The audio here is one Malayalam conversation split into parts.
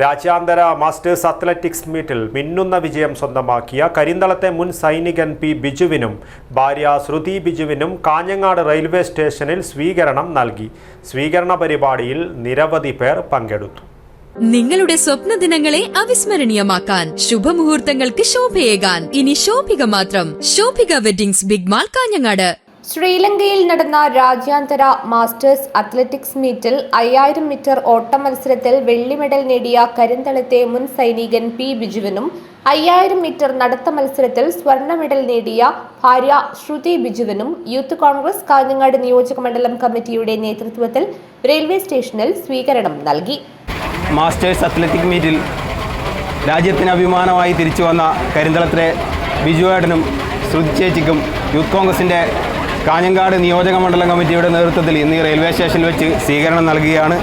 രാജ്യാന്തര മാസ്റ്റേഴ്സ് അത്ലറ്റിക്സ് മീറ്റിൽ മിന്നുന്ന വിജയം സ്വന്തമാക്കിയ കരിന്തളത്തെ മുൻ സൈനികൻ പി ബിജുവിനും ഭാര്യ ശ്രുതി ബിജുവിനും കാഞ്ഞങ്ങാട് റെയിൽവേ സ്റ്റേഷനിൽ സ്വീകരണം നൽകി. സ്വീകരണ പരിപാടിയിൽ നിരവധി പേർ പങ്കെടുത്തു. നിങ്ങളുടെ സ്വപ്ന ദിനങ്ങളെ അവിസ്മരണീയമാക്കാൻ ശുഭമുഹൂർത്തങ്ങൾക്ക് ശോഭയേകാൻ. ഇനി ശോഭിക മാത്രം. Shobhika weddings big mall Kanhangad. ശ്രീലങ്കയിൽ നടന്ന രാജ്യാന്തര മാസ്റ്റേഴ്സ് അത്ലറ്റിക്സ് മീറ്റിൽ അയ്യായിരം മീറ്റർ ഓട്ട മത്സരത്തിൽ വെള്ളി മെഡൽ നേടിയ കരിന്തളത്തെ മുൻ സൈനികൻ പി ബിജുവിനും അയ്യായിരം മീറ്റർ നടത്ത മത്സരത്തിൽ സ്വർണ മെഡൽ നേടിയ ഭാര്യ ശ്രുതി ബിജുവിനും യൂത്ത് കോൺഗ്രസ് കാഞ്ഞങ്ങാട് നിയോജക മണ്ഡലം കമ്മിറ്റിയുടെ നേതൃത്വത്തിൽ റെയിൽവേ സ്റ്റേഷനിൽ സ്വീകരണം നൽകി. മാസ്റ്റേഴ്സ് അത്ലറ്റിക് മീറ്റിൽ രാജ്യത്തിന് അഭിമാനമായി തിരിച്ചു വന്ന കരിന്തളത്തിലെ ബിജുവേട്ടനും ശ്രുതി ചേച്ചിക്കും യൂത്ത് കോൺഗ്രസിന്റെ കാഞ്ഞങ്ങാട് നിയോജക മണ്ഡലം കമ്മിറ്റിയുടെ നേതൃത്വത്തിൽ ഇന്ന് റെയിൽവേ സ്റ്റേഷനിൽ വെച്ച് സ്വീകരണം നൽകുകയാണ്.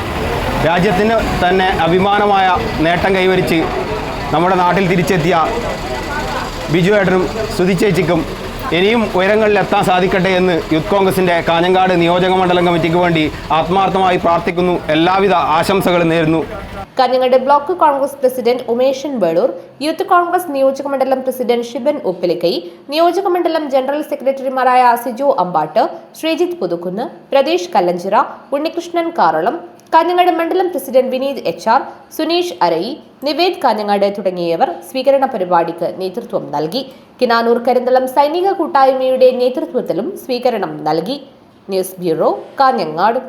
രാജ്യത്തിന് തന്നെ അഭിമാനമായ നേട്ടം കൈവരിച്ച് നമ്മുടെ നാട്ടിൽ തിരിച്ചെത്തിയ ബിജു ഏട്ടനും ചേച്ചിക്കും ഇനിയും ഉയരങ്ങളിൽ എത്താൻ സാധിക്കട്ടെ എന്ന് യൂത്ത് കോൺഗ്രസിന്റെ കാഞ്ഞങ്ങാട് നിയോജക മണ്ഡലം കമ്മിറ്റിക്ക് വേണ്ടി ആത്മാർത്ഥമായി പ്രാർത്ഥിക്കുന്നു. എല്ലാവിധ ആശംസകളും നേരുന്നു. Kanhangad block Congress president Umeshan Velur Youth Congress നിയോജകമണ്ഡലം പ്രസിഡന്റ് ഷിബൻ ഉപ്പിലിക്കൈ നിയോജകമണ്ഡലം ജനറൽ സെക്രട്ടറിമാരായ സിജു അമ്പാട്ട് ശ്രീജിത്ത് പുതുക്കുന്ന് പ്രദേശ് കല്ലഞ്ചിറ ഉണ്ണികൃഷ്ണൻ കാറളം കാഞ്ഞങ്ങാട് മണ്ഡലം president Vineeth H R Suneesh Arayi Nived Kanhangad തുടങ്ങിയവർ സ്വീകരണ പരിപാടിക്ക് നേതൃത്വം നൽകി. കിനാനൂർ കരിന്തളം സൈനിക കൂട്ടായ്മയുടെ നേതൃത്വത്തിലും സ്വീകരണം നൽകി. News bureau Kanhangad.